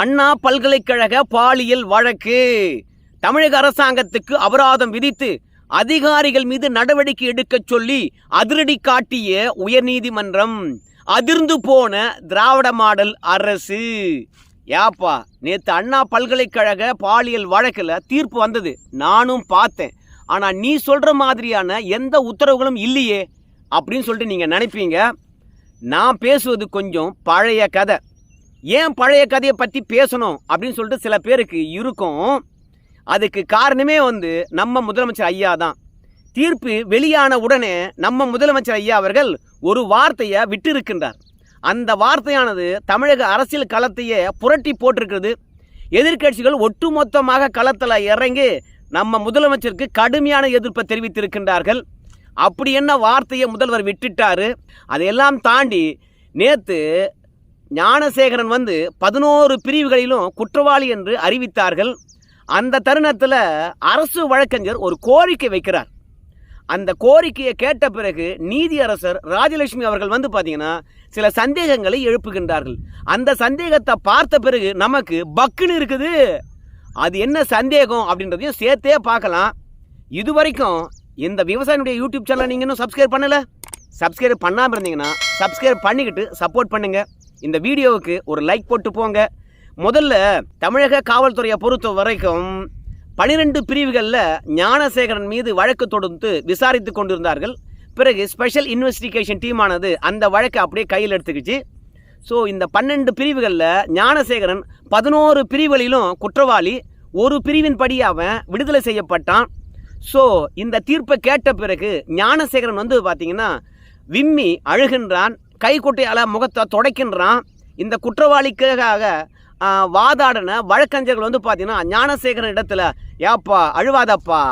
அண்ணா பல்கலைக்கழக பாலியல் வழக்கு. தமிழக அரசாங்கத்துக்கு அபராதம் விதித்து அதிகாரிகள் மீது நடவடிக்கை எடுக்கச் சொல்லி அதிரடி காட்டிய உயர்நீதிமன்றம் அதிர்ந்து போன திராவிட மாடல் அரசு. ஏப்பா நேற்று அண்ணா பல்கலைக்கழக பாலியல் வழக்கில் தீர்ப்பு வந்தது. நானும் பார்த்தேன். ஆனால் நீ சொல்கிற மாதிரியான எந்த உத்தரவுகளும் இல்லையே அப்படின்னு சொல்லிட்டு நீங்கள் நினைப்பீங்க. நான் பேசுவது கொஞ்சம் பழைய கதை. ஏன் பழைய கதையை பற்றி பேசணும் அப்படின்னு சொல்லிட்டு சில பேருக்கு இருக்கும். அதுக்கு காரணமே வந்து நம்ம முதலமைச்சர் ஐயா தான். தீர்ப்பு வெளியான உடனே நம்ம முதலமைச்சர் ஐயா அவர்கள் ஒரு வார்த்தையை விட்டிருக்கின்றார். அந்த வார்த்தையானது தமிழக அரசியல் களத்தையே புரட்டி போட்டிருக்கிறது. எதிர்க்கட்சிகள் ஒட்டுமொத்தமாக களத்தில் இறங்கி நம்ம முதலமைச்சருக்கு கடுமையான எதிர்ப்பை தெரிவித்திருக்கின்றார்கள். அப்படி என்ன வார்த்தையை முதல்வர் விட்டுட்டாரு? அதையெல்லாம் தாண்டி நேற்று ஞானசேகரன் வந்து பதினோரு பிரிவுகளிலும் குற்றவாளி என்று அறிவித்தார்கள். அந்த தருணத்தில் அரசு வழக்கறிஞர் ஒரு கோரிக்கை வைக்கிறார். அந்த கோரிக்கையை கேட்ட பிறகு நீதியரசர் ராஜலட்சுமி அவர்கள் வந்து பார்த்தீங்கன்னா சில சந்தேகங்களை எழுப்புகின்றார்கள். அந்த சந்தேகத்தை பார்த்த பிறகு நமக்கு பக்குன்னு இருக்குது. அது என்ன சந்தேகம் அப்படின்றதையும் சேர்த்தே பார்க்கலாம். இது வரைக்கும் இந்த விவசாயினுடைய யூடியூப் சேனலை நீங்கள் இன்னும் சப்ஸ்கிரைப் பண்ணலை? சப்ஸ்கிரைப் பண்ணாமல் இருந்தீங்கன்னா சப்ஸ்கிரைப் பண்ணிக்கிட்டு சப்போர்ட் பண்ணுங்கள் இந்த வீடியோவுக்கு ஒரு லைக் போட்டு போங்க. முதல்ல தமிழக காவல்துறையை பொறுத்த வரைக்கும் பனிரெண்டு பிரிவுகளில் ஞானசேகரன் மீது வழக்கு தொடுத்து விசாரித்து கொண்டிருந்தார்கள். பிறகு ஸ்பெஷல் இன்வெஸ்டிகேஷன் டீமானது அந்த வழக்கை அப்படியே கையில் எடுத்துக்கிச்சு. ஸோ இந்த பன்னெண்டு பிரிவுகளில் ஞானசேகரன் பதினோரு பிரிவுகளிலும் குற்றவாளி ஒரு பிரிவின் படி அவன் விடுதலை செய்யப்பட்டான். ஸோ இந்த தீர்ப்பை கேட்ட பிறகு ஞானசேகரன் வந்து பார்த்திங்கன்னா விம்மி அழுகின்றான். கைக்குட்டையால் முகத்தை துடைக்கின்றான். இந்த குற்றவாளிக்காக வாதாடின வழக்கறிஞர்கள் வந்து பார்த்தீங்கன்னா ஞானசேகரன் இடத்துல ஏப்பா அழுவாதப்பா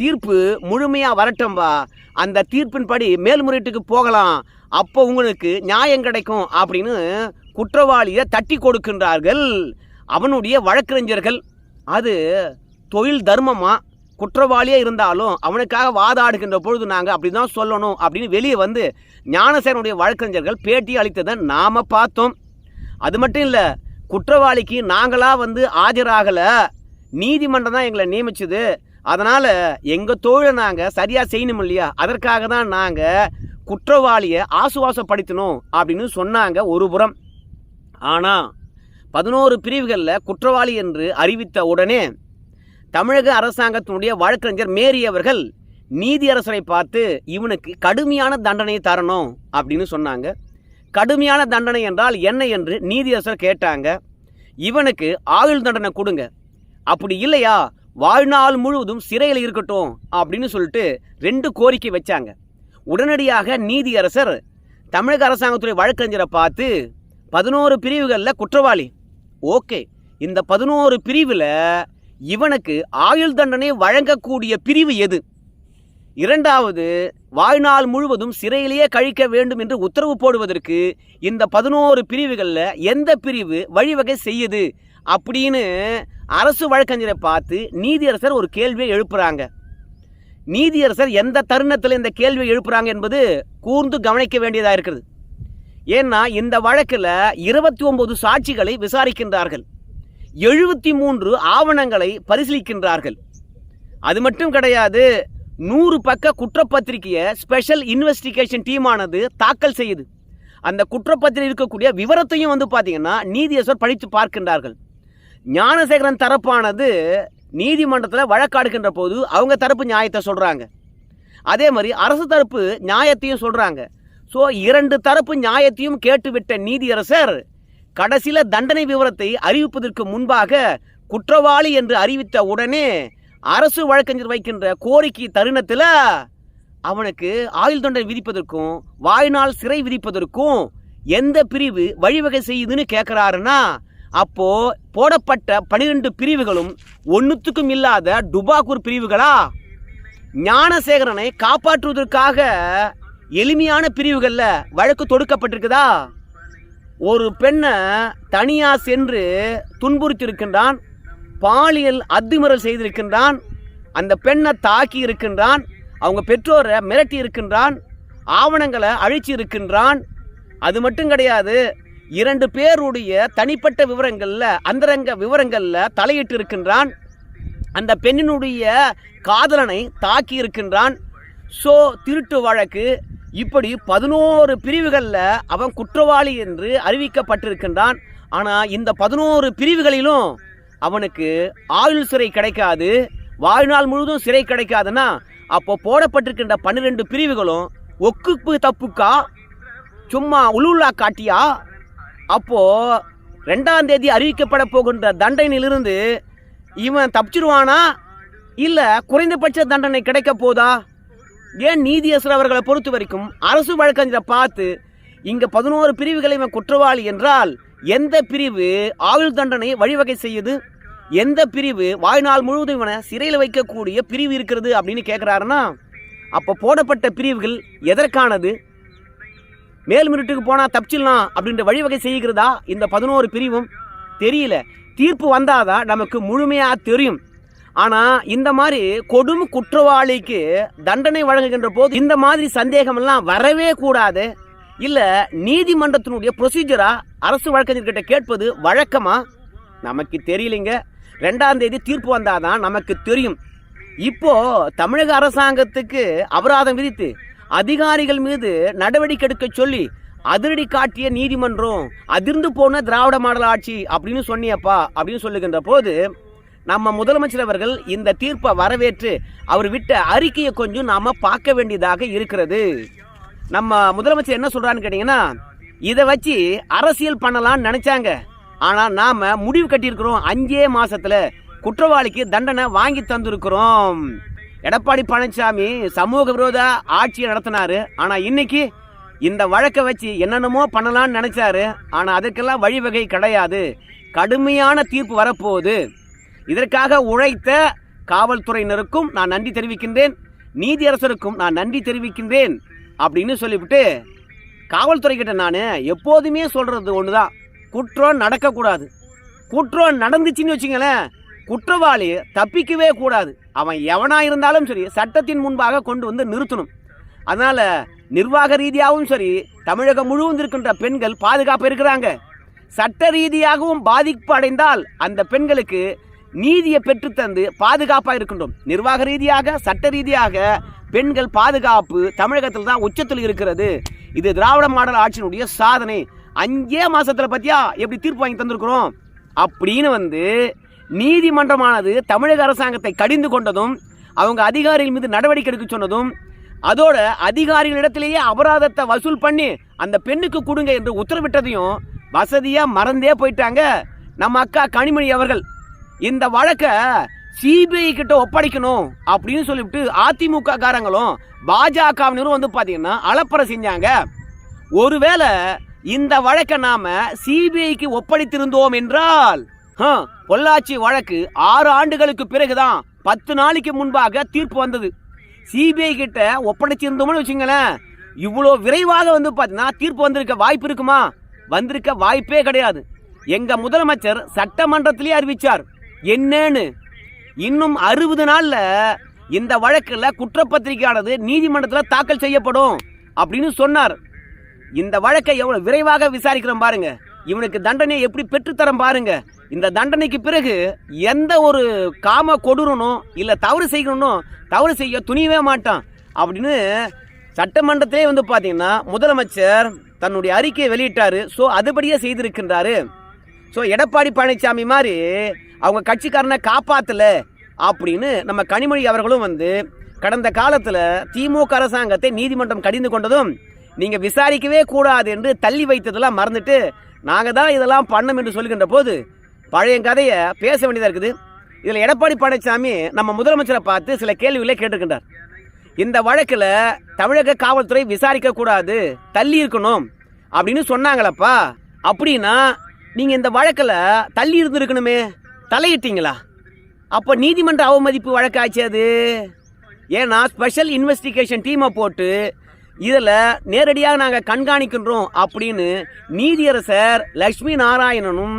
தீர்ப்பு முழுமையாக வரட்டும்பா அந்த தீர்ப்பின்படி மேல்முறையீட்டுக்கு போகலாம் அப்போ உங்களுக்கு நியாயம் கிடைக்கும் அப்படின்னு குற்றவாளியை தட்டி கொடுக்கின்றார்கள் அவனுடைய வழக்கறிஞர்கள். அது தொழில் தர்மமா? குற்றவாளியே இருந்தாலும் அவனுக்காக வாதாடுகின்ற பொழுது நாங்கள் அப்படி தான் சொல்லணும் அப்படின்னு வெளியே வந்து ஞானசேனுடைய வழக்கறிஞர்கள் பேட்டி அளித்ததை நாம் பார்த்தோம். அது மட்டும் இல்லை குற்றவாளிக்கு நாங்களாக வந்து ஆஜராகலை. நீதிமன்றம் தான் எங்களை நியமிச்சது. அதனால் எங்கள் தொழிலை நாங்கள் சரியாக செய்யணும் இல்லையா? அதற்காக தான் நாங்கள் குற்றவாளியை ஆசுவாசப்படுத்தணும் அப்படின்னு சொன்னாங்க ஒரு புறம். ஆனால் பதினோரு பிரிவுகளில் குற்றவாளி என்று அறிவித்த உடனே தமிழக அரசாங்கத்தினுடைய வழக்கறிஞர் மேரி அவர்கள் நீதியரசரை பார்த்து இவனுக்கு கடுமையான தண்டனையை தரணும் அப்படின்னு சொன்னாங்க. கடுமையான தண்டனை என்றால் என்ன என்று நீதியரசர் கேட்டாங்க. இவனுக்கு ஆயுள் தண்டனை கொடுங்க. அப்படி இல்லையா? வாழ்நாள் முழுவதும் சிறையில் இருக்கட்டும் அப்படின்னு சொல்லிட்டு ரெண்டு கோரிக்கை வச்சாங்க. உடனடியாக நீதியரசர் தமிழக அரசாங்கத்துறை வழக்கறிஞரை பார்த்து பதினோரு பிரிவுகளில் குற்றவாளி. ஓகே இந்த பதினோரு பிரிவில் இவனுக்கு ஆயுள் தண்டனை வழங்கக்கூடிய பிரிவு எது? இரண்டாவது வாழ்நாள் முழுவதும் சிறையிலேயே கழிக்க வேண்டும் என்று உத்தரவு போடுவதற்கு இந்த பதினோரு பிரிவுகளில் எந்த பிரிவு வழிவகை செய்யுது? அப்படின்னு அரசு வழக்கறிஞரை பார்த்து நீதியரசர் ஒரு கேள்வியை எழுப்புறாங்க. நீதியரசர் எந்த தருணத்தில் இந்த கேள்வியை எழுப்புறாங்க என்பது கூர்ந்து கவனிக்க வேண்டியதாக இருக்குது. ஏன்னா இந்த வழக்கில் இருபத்தி ஒன்பது சாட்சிகளை விசாரிக்கின்றார்கள். எழுபத்தி மூன்று ஆவணங்களை பரிசீலிக்கின்றார்கள். அது மட்டும் கிடையாது நூறு பக்க குற்றப்பத்திரிகையை ஸ்பெஷல் இன்வெஸ்டிகேஷன் டீமானது தாக்கல் செய்யுது. அந்த குற்றப்பத்திரிகை இருக்கக்கூடிய விவரத்தையும் வந்து பார்த்தீங்கன்னா நீதியரசர் படித்து பார்க்கின்றார்கள். ஞானசேகரன் தரப்பானது நீதிமன்றத்தில் வழக்காடுகின்ற போது அவங்க தரப்பு நியாயத்தை சொல்கிறாங்க அதே மாதிரி அரசு தரப்பு நியாயத்தையும் சொல்கிறாங்க ஸோ இரண்டு தரப்பு நியாயத்தையும் கேட்டுவிட்ட நீதியரசர் கடைசியில் தண்டனை விவரத்தை அறிவிப்பதற்கு முன்பாக குற்றவாளி என்று அறிவித்த உடனே அரசு வழக்கறிஞர் வைக்கின்ற கோரிக்கை தருணத்தில் அவனுக்கு ஆயுள் தண்டனை விதிப்பதற்கும் வாய்நாள் சிறை விதிப்பதற்கும் எந்த பிரிவு வழிவகை செய்யுதுன்னு கேட்குறாருன்னா அப்போ போடப்பட்ட பனிரெண்டு பிரிவுகளும் ஒன்றுத்துக்கும் இல்லாத டுபாக்கூர் பிரிவுகளா? ஞானசேகரனை காப்பாற்றுவதற்காக எளிமையான பிரிவுகளில் வழக்கு தொடுக்கப்பட்டிருக்குதா? ஒரு பெண்ணை தனியாக சென்று துன்புறுத்தியிருக்கின்றான் பாலியல் அத்துமீறல் செய்திருக்கின்றான் அந்த பெண்ணை தாக்கி இருக்கின்றான் அவங்க பெற்றோரை மிரட்டி இருக்கின்றான் ஆவணங்களை அழிச்சு இருக்கின்றான். அது மட்டும் கிடையாது இரண்டு பேருடைய தனிப்பட்ட விவரங்களில் அந்தரங்க விவரங்களில் தலையிட்டு இருக்கின்றான். அந்த பெண்ணினுடைய காதலனை தாக்கி இருக்கின்றான். ஸோ திருட்டு வழக்கு இப்படி பதினோரு பிரிவுகளில் அவன் குற்றவாளி என்று அறிவிக்கப்பட்டிருக்கின்றான். ஆனால் இந்த பதினோரு பிரிவுகளிலும் அவனுக்கு ஆயுள் சிறை கிடைக்காது வாழ்நாள் முழுவதும் சிறை கிடைக்காதுன்னா அப்போ போடப்பட்டிருக்கின்ற பன்னிரெண்டு பிரிவுகளும் ஒக்குப்பு தப்புக்கா சும்மா உளுவுலா காட்டியா? அப்போ ரெண்டாம் தேதி அறிவிக்கப்பட போகின்ற தண்டனையிலிருந்து இவன் தப்பிச்சிருவானா? இல்லை குறைந்தபட்ச தண்டனை கிடைக்க போதா? ஏன் நீதியரசர் அவர்களை பொறுத்த வரைக்கும் அரசு வழக்கறிஞரை பார்த்து இங்கே பதினோரு பிரிவுகளை இவன் குற்றவாளி என்றால் எந்த பிரிவு ஆயுள் தண்டனை வழிவகை செய்யுது? எந்த பிரிவு வாழ்நாள் முழுவதும் இவனை சிறையில் வைக்கக்கூடிய பிரிவு இருக்கிறது அப்படின்னு கேட்குறாருன்னா அப்போ போடப்பட்ட பிரிவுகள் எதற்கானது? மேல்முறையீட்டுக்கு போனால் தப்பிச்சிடலாம் அப்படின்ற வழிவகை செய்கிறதா இந்த பதினோரு பிரிவும்? தெரியல. தீர்ப்பு வந்தாதான் நமக்கு முழுமையாக தெரியும். ஆனால் இந்த மாதிரி கொடும் குற்றவாளிக்கு தண்டனை வழங்குகின்ற போது இந்த மாதிரி சந்தேகமெல்லாம் வரவே கூடாது. இல்லை நீதிமன்றத்தினுடைய ப்ரொசீஜரா அரசு வழக்கறிஞர்கிட்ட கேட்பது வழக்கமா? நமக்கு தெரியலைங்க. ரெண்டாம் தேதி தீர்ப்பு வந்தாதான் நமக்கு தெரியும். இப்போ தமிழக அரசாங்கத்துக்கு அபராதம் விதித்து அதிகாரிகள் மீது நடவடிக்கை எடுக்க சொல்லி அதிரடி காட்டிய நீதிமன்றம் அதிர்ந்து போன திராவிட மாடல் ஆட்சி அப்படின்னு சொன்னியப்பா அப்படின்னு சொல்லுகின்ற போது நம்ம முதலமைச்சர் அவர்கள் இந்த தீர்ப்பை வரவேற்று அவர் விட்ட அறிக்கையை கொஞ்சம் நாம பார்க்க வேண்டியதாக இருக்கிறது. நம்ம முதலமைச்சர் என்ன சொல்கிறான்னு கேட்டிங்கன்னா இதை வச்சு அரசியல் பண்ணலான்னு நினச்சாங்க. ஆனால் நாம் முடிவு கட்டியிருக்கிறோம். அஞ்சே மாதத்தில் குற்றவாளிக்கு தண்டனை வாங்கி தந்திருக்கிறோம். எடப்பாடி பழனிசாமி சமூக விரோத ஆட்சியை நடத்தினாரு. ஆனால் இன்னைக்கு இந்த வழக்கை வச்சு என்னென்னமோ பண்ணலான்னு நினைச்சாரு. ஆனால் அதுக்கெல்லாம் வழிவகை கிடையாது. கடுமையான தீர்ப்பு வரப்போகுது. இதற்காக உழைத்த காவல்துறையினருக்கும் நான் நன்றி தெரிவிக்கின்றேன். நீதியரசருக்கும் நான் நன்றி தெரிவிக்கின்றேன். அப்படின்னு சொல்லிவிட்டு காவல்துறை கிட்ட நான் எப்போதுமே சொல்கிறது ஒன்று தான் குற்றம் நடக்கக்கூடாது. குற்றம் நடந்துச்சுன்னு வச்சுங்களேன் குற்றவாளி தப்பிக்கவே கூடாது. அவன் எவனாக இருந்தாலும் சரி சட்டத்தின் முன்பாக கொண்டு வந்து நிறுத்தணும். அதனால் நிர்வாக ரீதியாகவும் சரி தமிழகம் முழுவதும் இருக்கின்ற பெண்கள் பாதுகாப்பு இருக்கிறாங்க. சட்ட ரீதியாகவும் பாதிப்பு அடைந்தால் அந்த பெண்களுக்கு நீதியை பெற்றுத்தந்து பாதுகாப்பாக இருக்கின்றோம். நிர்வாக ரீதியாக சட்ட ரீதியாக பெண்கள் பாதுகாப்பு தமிழகத்தில் தான் உச்சத்தில் இருக்கிறது. இது திராவிட மாடல் ஆட்சியினுடைய சாதனை. அஞ்சே மாதத்தில் பற்றியா எப்படி தீர்ப்பு வாங்கி தந்திருக்கிறோம்? அப்படின்னு வந்து நீதிமன்றமானது தமிழக அரசாங்கத்தை கடிந்து கொண்டதும் அவங்க அதிகாரிகள் மீது நடவடிக்கை எடுக்க சொன்னதும் அதோட அதிகாரிகளிடத்திலேயே அபராதத்தை வசூல் பண்ணி அந்த பெண்ணுக்கு கொடுங்க என்று உத்தரவிட்டதையும் வசதியாக மறந்தே போயிட்டாங்க. நம்ம அக்கா கனிமொழி அவர்கள் இந்த வழக்கை சிபிஐ கிட்ட ஒப்படைக்கணும் அப்படின்னு சொல்லிவிட்டு அதிமுக காரங்களும் பாஜகவினரும் வந்து பார்த்தீங்கன்னா அலப்பறை செஞ்சாங்க. ஒருவேளை இந்த வழக்கை நாம சிபிஐக்கு ஒப்படைத்திருந்தோம் என்றால் பொள்ளாச்சி வழக்கு ஆறு ஆண்டுகளுக்கு பிறகுதான் பத்து நாளைக்கு முன்பாக தீர்ப்பு வந்தது. சிபிஐ கிட்ட ஒப்படைச்சிருந்தோம்னு வச்சுங்களேன் இவ்வளோ விரைவாக வந்து பார்த்தீங்கன்னா தீர்ப்பு வந்திருக்க வாய்ப்பு இருக்குமா? வந்திருக்க வாய்ப்பே கிடையாது. எங்க முதலமைச்சர் சட்டமன்றத்திலே அறிவிச்சார். என்னன்னு? இன்னும் அறுபது நாள்ல இந்த வழக்கில் குற்றப்பத்திரிகையானது நீதிமன்றத்தில் தாக்கல் செய்யப்படும் அப்படின்னு சொன்னார். இந்த வழக்கை எவ்வளவு விரைவாக விசாரிக்கிறோம் பாருங்க. இவனுக்கு தண்டனை எப்படி பெற்றுத்தரம் பாருங்க. இந்த தண்டனைக்கு பிறகு எந்த ஒரு காம கொடூரனோ இல்ல தவறு செய்யணும் தவறு செய்ய துணியவே மாட்டான் அப்படின்னு சட்டமன்றத்திலே வந்து பார்த்தீங்கன்னா முதலமைச்சர் தன்னுடைய அறிக்கையை வெளியிட்டாரு. ஸோ அதுபடியே செய்திருக்கின்றாரு. ஸோ எடப்பாடி பழனிசாமி மாதிரி அவங்க கட்சிக்காரனை காப்பாத்தல அப்படின்னு நம்ம கனிமொழி அவர்களும் வந்து கடந்த காலத்தில் திமுக அரசாங்கத்தை நீதிமன்றம் கடிந்து கொண்டதும் நீங்கள் விசாரிக்கவே கூடாது என்று தள்ளி வைத்ததெல்லாம் மறந்துட்டு நாங்கள் தான் இதெல்லாம் பண்ணோம் என்று சொல்கின்ற போது பழைய கதையை பேச வேண்டியதாக இருக்குது. இதில் எடப்பாடி பழனிசாமி நம்ம முதலமைச்சரை பார்த்து சில கேள்விகளை கேட்டிருக்கின்றார். இந்த வழக்கில் தமிழக காவல்துறை விசாரிக்கக்கூடாது தள்ளி இருக்கணும் அப்படின்னு சொன்னாங்களப்பா அப்படின்னா நீங்கள் இந்த வழக்கில் தள்ளி இருந்திருக்கணுமே. தலையிட்டீங்களா? அப்போ நீதிமன்ற அவமதிப்பு வழக்காச்சு அது. ஏன்னா ஸ்பெஷல் இன்வெஸ்டிகேஷன் டீமை போட்டு இதில் நேரடியாக நாங்கள் கண்காணிக்கின்றோம் அப்படின்னு நீதியரசர் லக்ஷ்மி நாராயணனும்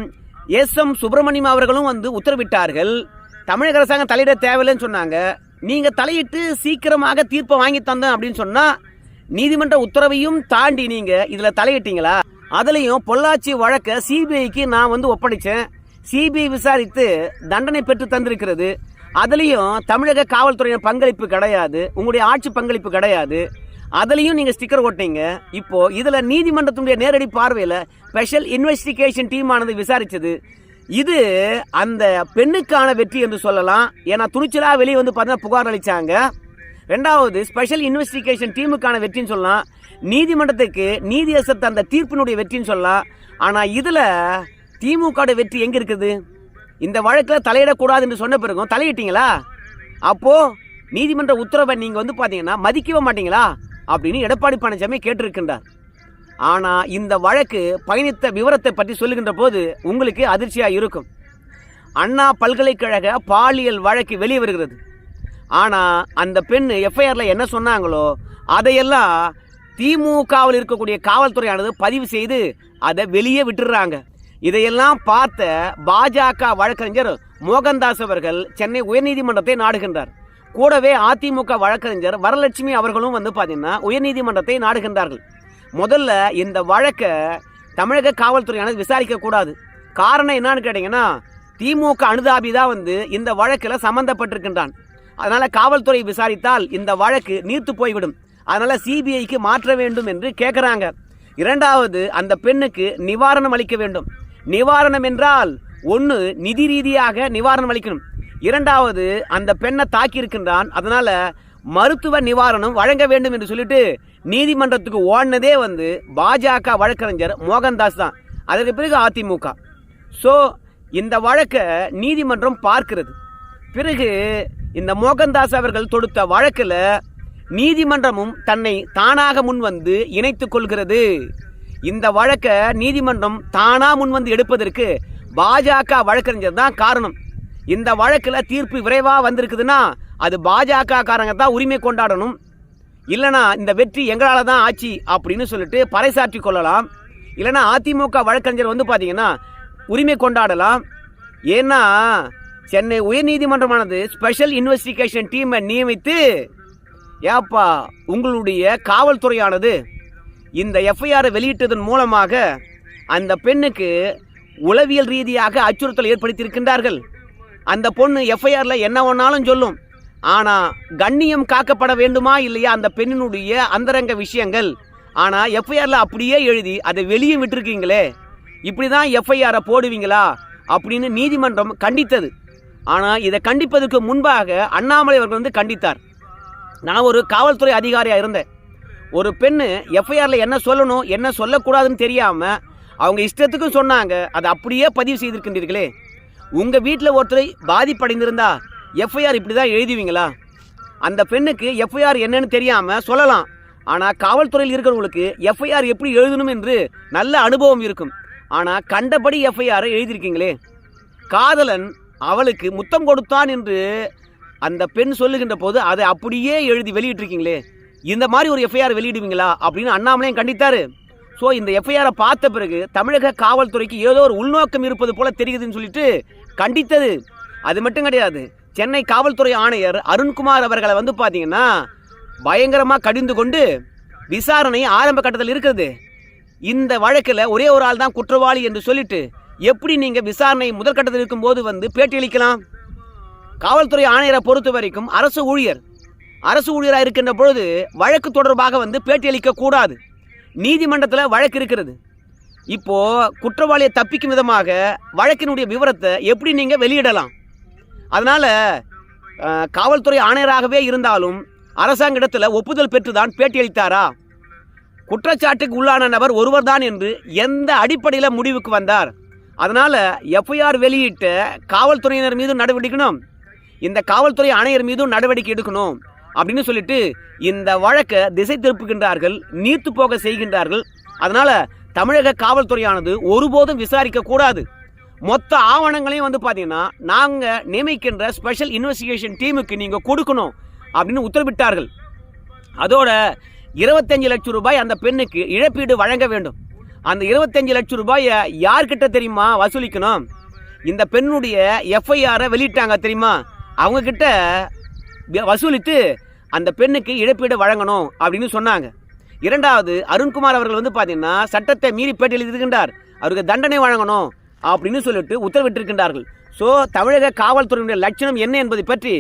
எஸ் எம் சுப்பிரமணியம் அவர்களும் வந்து உத்தரவிட்டார்கள். தமிழக அரசாங்கம் தலையிட தேவையில்லைன்னு சொன்னாங்க. நீங்கள் தலையிட்டு சீக்கிரமாக தீர்ப்பை வாங்கி தந்தேன் அப்படின்னு சொன்னால் நீதிமன்ற உத்தரவையும் தாண்டி நீங்கள் இதில் தலையிட்டீங்களா? அதுலேயும் பொள்ளாச்சி வழக்கை சிபிஐக்கு நான் வந்து ஒப்படைச்சேன். சிபிஐ விசாரித்து தண்டனை பெற்று தந்திருக்கிறது. அதுலேயும் தமிழக காவல்துறையின் பங்களிப்பு கிடையாது. உங்களுடைய ஆட்சி பங்களிப்பு கிடையாது. அதுலேயும் நீங்கள் ஸ்டிக்கர் ஓட்டிங்க இப்போ இதில் நீதிமன்றத்தினுடைய நேரடி பார்வையில் ஸ்பெஷல் இன்வெஸ்டிகேஷன் டீமானது விசாரித்தது இது அந்த பெண்ணுக்கான வெற்றி என்று சொல்லலாம். ஏன்னா துணிச்சலாக வெளியே வந்து பார்த்தீங்கன்னா புகார் அளித்தாங்க ரெண்டாவது ஸ்பெஷல் இன்வெஸ்டிகேஷன் டீமுக்கான வெற்றின்னு சொல்லலாம். நீதிமன்றத்துக்கு நீதியரசர் தந்த தீர்ப்பினுடைய வெற்றின்னு சொல்லலாம். ஆனால் இதில் திமுக வெற்றி எங்கே இருக்குது? இந்த வழக்கில் தலையிடக்கூடாது என்று சொன்ன பிறகும் தலையிட்டீங்களா? அப்போது நீதிமன்ற உத்தரவை நீங்கள் வந்து பார்த்தீங்கன்னா மதிக்கவே மாட்டீங்களா? அப்படின்னு எடப்பாடி பழனிசாமி கேட்டிருக்கின்றார். ஆனால் இந்த வழக்கு பயணித்த விவரத்தை பற்றி சொல்லுகின்ற போது உங்களுக்கு அதிர்ச்சியாக இருக்கும். அண்ணா பல்கலைக்கழக பாலியல் வழக்கு வெளியே வருகிறது. ஆனால் அந்த பெண் எஃப்ஐஆரில் என்ன சொன்னாங்களோ அதையெல்லாம் திமுகவில் இருக்கக்கூடிய காவல்துறையானது பதிவு செய்து அதை வெளியே விட்டுடுறாங்க இதையெல்லாம் பார்த்த பாஜக வழக்கறிஞர் மோகன்தாஸ் அவர்கள் சென்னை உயர்நீதிமன்றத்தை நாடுகின்றார். கூடவே அதிமுக வழக்கறிஞர் வரலட்சுமி அவர்களும் வந்து பார்த்தீங்கன்னா உயர்நீதிமன்றத்தை நாடுகின்றார்கள். முதல்ல இந்த வழக்கை தமிழக காவல்துறையானது விசாரிக்கக்கூடாது காரணம் என்னன்னு கேட்டிங்கன்னா திமுக அனுதாபி தான் வந்து இந்த வழக்கில் சம்மந்தப்பட்டிருக்கின்றான் அதனால் காவல்துறை விசாரித்தால் இந்த வழக்கு நீர்த்து போய்விடும். அதனால் சிபிஐக்கு மாற்ற வேண்டும் என்று கேட்குறாங்க இரண்டாவது அந்த பெண்ணுக்கு நிவாரணம் அளிக்க வேண்டும். நிவாரணம் என்றால் ஒன்று நிதி ரீதியாக நிவாரணம் அளிக்கணும். இரண்டாவது அந்த பெண்ணை தாக்கியிருக்கின்றான். அதனால் மருத்துவ நிவாரணம் வழங்க வேண்டும் என்று சொல்லிட்டு நீதிமன்றத்துக்கு ஓடினதே வந்து பாஜக வழக்கறிஞர் மோகன்தாஸ் தான். அதற்கு பிறகு அதிமுக. ஸோ இந்த வழக்கை நீதிமன்றம் பார்க்கிறது. பிறகு இந்த மோகன்தாஸ் அவர்கள் தொடுத்த வழக்கில் நீதிமன்றமும் தன்னை தானாக முன் வந்து இணைத்துக் கொள்கிறது. இந்த வழக்கை நீதிமன்றம் தானா முன் வந்து எடுப்பதற்கு பாஜக வழக்கறிஞர் தான் காரணம். இந்த வழக்கில் தீர்ப்பு விரைவாக வந்திருக்குதுன்னா அது பாஜக காரங்க தான் உரிமை கொண்டாடணும். இல்லைனா இந்த வெற்றி எங்களால் தான் ஆச்சு அப்படின்னு சொல்லிட்டு பறைசாற்றி கொள்ளலாம். இல்லைனா அதிமுக வழக்கறிஞர் வந்து பார்த்தீங்கன்னா உரிமை கொண்டாடலாம். ஏன்னா சென்னை உயர்நீதிமன்றமானது ஸ்பெஷல் இன்வெஸ்டிகேஷன் டீமை நியமித்து ஏப்பா உங்களுடைய காவல்துறையானது இந்த எஃப்ஐஆரை வெளியிட்டதன் மூலமாக அந்த பெண்ணுக்கு உளவியல் ரீதியாக அச்சுறுத்தல் ஏற்படுத்தியிருக்கின்றார்கள். அந்த பொண்ணு எஃப்ஐஆரில் என்ன ஒன்றாலும் சொல்லும். ஆனால் கண்ணியம் காக்கப்பட வேண்டுமா இல்லையா? அந்த பெண்ணினுடைய அந்தரங்க விஷயங்கள். ஆனால் எஃப்ஐஆரில் அப்படியே எழுதி அதை வெளியே விட்டுருக்கீங்களே. இப்படி தான் எஃப்ஐஆரை போடுவீங்களா? அப்படின்னு நீதிமன்றம் கண்டித்தது. ஆனால் இதை கண்டிப்பதற்கு முன்பாக அண்ணாமலை அவர்கள் வந்து கண்டித்தார். நான் ஒரு காவல்துறை அதிகாரியாக இருந்தேன். ஒரு பெண்ணு எஃப்ஐஆரில் என்ன சொல்லணும் என்ன சொல்லக்கூடாதுன்னு தெரியாமல் அவங்க இஷ்டத்துக்கும் சொன்னாங்க அதை அப்படியே பதிவு செய்திருக்கின்றீர்களே. உங்கள் வீட்டில் ஒருத்தரை பாதிப்படைந்திருந்தா எஃப்ஐஆர் இப்படி தான் எழுதுவீங்களா? அந்த பெண்ணுக்கு எஃப்ஐஆர் என்னன்னு தெரியாமல் சொல்லலாம். ஆனால் காவல்துறையில் இருக்கிறவங்களுக்கு எஃப்ஐஆர் எப்படி எழுதணும் என்று நல்ல அனுபவம் இருக்கும். ஆனால் கண்டபடி எஃப்ஐஆரை எழுதியிருக்கீங்களே. காதலன் அவளுக்கு முத்தம் கொடுத்தான் என்று அந்த பெண் சொல்லுகின்ற போது அதை அப்படியே எழுதி வெளியிட்டிருக்கீங்களே. இந்த மாதிரி ஒரு எஃப்ஐஆர் வெளியிடுவீங்களா அப்படின்னு அண்ணாமலையும் கண்டித்தாரு. ஸோ இந்த எஃப்ஐஆரை பார்த்த பிறகு தமிழக காவல்துறைக்கு ஏதோ ஒரு உள்நோக்கம் இருப்பது போல தெரியுதுன்னு சொல்லிட்டு கண்டித்தது. அது மட்டும் கிடையாது. சென்னை காவல்துறை ஆணையர் அருண்குமார் அவர்களை வந்து பார்த்தீங்கன்னா பயங்கரமாக கடிந்து கொண்டு விசாரணை ஆரம்ப கட்டத்தில் இருக்கிறது. இந்த வழக்கில் ஒரே ஒரு ஆள் தான் குற்றவாளி என்று சொல்லிட்டு எப்படி நீங்கள் விசாரணை முதல் கட்டத்தில் இருக்கும்போது வந்து பேட்டியளிக்கலாம்? காவல்துறை ஆணையரை பொறுத்த வரைக்கும் அரசு ஊழியர் அரசு ஊழியராக இருக்கின்ற பொழுது வழக்கு தொடர்பாக வந்து பேட்டியளிக்க கூடாது. நீதிமன்றத்தில் வழக்கு இருக்கிறது. இப்போ குற்றவாளியை தப்பிக்கும் விதமாக வழக்கினுடைய விவரத்தை எப்படி நீங்கள் வெளியிடலாம்? அதனால் காவல்துறை ஆணையராகவே இருந்தாலும் அரசாங்கத்தில் ஒப்புதல் பெற்றுதான் பேட்டியளித்தாரா? குற்றச்சாட்டுக்கு உள்ளான நபர் ஒருவர்தான் என்று எந்த அடிப்படையில் முடிவுக்கு வந்தார்? அதனால் எஃப்ஐஆர் வெளியிட்ட காவல்துறையினர் மீது நடவடிக்கணும். இந்த காவல்துறை ஆணையர் மீதும் நடவடிக்கை எடுக்கணும். அப்படின்னு சொல்லிட்டு இந்த வழக்கை திசை திருப்புகின்றார்கள் நீர்த்து போக செய்கின்றார்கள். அதனால தமிழக காவல்துறையானது ஒருபோதும் விசாரிக்க கூடாது. மொத்த ஆவணங்களையும் வந்து பார்த்தீங்கன்னா நாங்கள் நியமிக்கின்ற ஸ்பெஷல் இன்வெஸ்டிகேஷன் டீமுக்கு நீங்கள் கொடுக்கணும் அப்படின்னு உத்தரவிட்டார்கள். அதோட இருபத்தஞ்சு லட்சம் ரூபாய் அந்த பெண்ணுக்கு இழப்பீடு வழங்க வேண்டும். அந்த இருபத்தஞ்சு லட்சம் ரூபாயை யார்கிட்ட தெரியுமா வசூலிக்கணும்? இந்த பெண்ணுடைய எஃப்ஐஆரை வெளியிட்டாங்க தெரியுமா? அவங்கக்கிட்ட வசூலித்து அந்த பெண்ணுக்கு இழப்பீடு வழங்கணும் அப்படின்னு சொன்னாங்க. இரண்டாவது அருண்குமார் அவர்கள் வந்து பார்த்தீங்கன்னா சட்டத்தை மீறி பேட்டி எழுதியிருக்கின்றார். அவருக்கு தண்டனை வழங்கணும் அப்படின்னு சொல்லிட்டு உத்தரவிட்டிருக்கின்றார்கள். ஸோ தமிழக காவல்துறையினுடைய லட்சணம் என்ன என்பதை பற்றி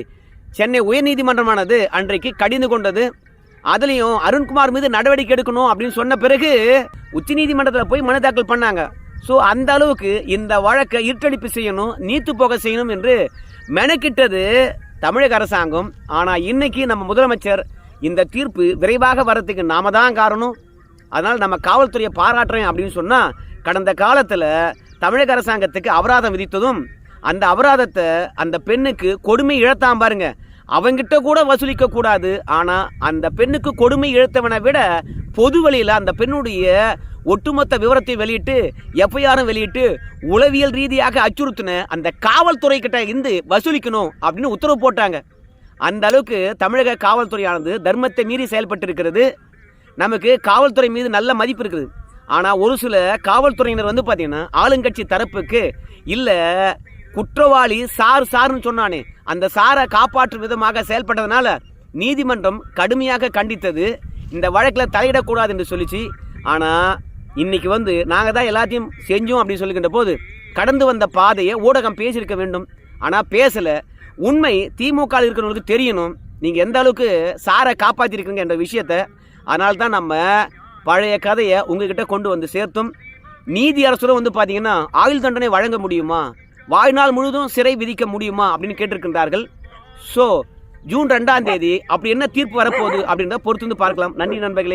சென்னை உயர்நீதிமன்றமானது அன்றைக்கு கடிந்து கொண்டது. அதுலேயும் அருண்குமார் மீது நடவடிக்கை எடுக்கணும் அப்படின்னு சொன்ன பிறகு உச்சநீதிமன்றத்தில் போய் மனு தாக்கல் பண்ணாங்க. ஸோ அந்த அளவுக்கு இந்த வழக்கை இருட்டடிப்பு செய்யணும் நீத்து போக செய்யணும் என்று மெனக்கிட்டது தமிழக அரசாங்கம் ஆனால் இன்னைக்கு நம்ம முதலமைச்சர் இந்த தீர்ப்பு விரைவாக வரத்துக்கு நாம தான் காரணம். அதனால் நம்ம காவல்துறையை பாராட்டுறேன் அப்படின்னு சொன்னால் கடந்த காலத்தில் தமிழக அரசாங்கத்துக்கு அபராதம் விதித்ததும் அந்த அபராதத்தை அந்த பெண்ணுக்கு கொடுமை இழத்தாம் பாருங்க. அவங்கிட்ட கூட வசூலிக்க கூடாது ஆனால் அந்த பெண்ணுக்கு கொடுமை இழுத்தவனை விட பொது வழியில் அந்த பெண்ணுடைய ஒட்டுமொத்த விவரத்தை வெளியிட்டு எஃப்ஐஆரும் வெளியிட்டு உளவியல் ரீதியாக அச்சுறுத்தின அந்த காவல்துறை கிட்ட இருந்து வசூலிக்கணும் அப்படின்னு உத்தரவு போட்டாங்க. அந்த அளவுக்கு தமிழக காவல்துறையானது தர்மத்தை மீறி செயல்பட்டு இருக்கிறது நமக்கு காவல்துறை மீது நல்ல மதிப்பு இருக்குது. ஆனால் ஒரு சில காவல்துறையினர் வந்து பார்த்தீங்கன்னா ஆளுங்கட்சி தரப்புக்கு இல்லை குற்றவாளி சார் சார்னு சொன்னானே. அந்த சாரை காப்பாற்றும் விதமாக செயல்பட்டதுனால நீதிமன்றம் கடுமையாக கண்டித்தது. இந்த வழக்கில் தலையிடக்கூடாது என்று சொல்லிச்சு. ஆனால் இன்னைக்கு வந்து நாங்கள் தான் எல்லாத்தையும் செஞ்சோம் அப்படின்னு சொல்லுகின்ற போது கடந்து வந்த பாதையை ஊடகம் பேசியிருக்க வேண்டும். ஆனால் பேசலை. உண்மை திமுக இருக்கிறவங்களுக்கு தெரியணும். நீங்கள் எந்த அளவுக்கு சாரை காப்பாற்றிருக்கீங்க என்ற விஷயத்த. அதனால தான் நம்ம பழைய கதையை உங்ககிட்ட கொண்டு வந்து சேர்த்தும். நீதி அரசரும் வந்து பார்த்தீங்கன்னா ஆயுள் தண்டனை வழங்க முடியுமா? வாழ்நாள் முழுதும் சிறை விதிக்க முடியுமா? அப்படின்னு கேட்டிருக்கின்றார்கள். ஸோ ஜூன் ரெண்டாம் தேதி அப்படி என்ன தீர்ப்பு வரப்போகுது அப்படின்றத பொறுத்து வந்து பார்க்கலாம். நன்றி நண்பர்களே.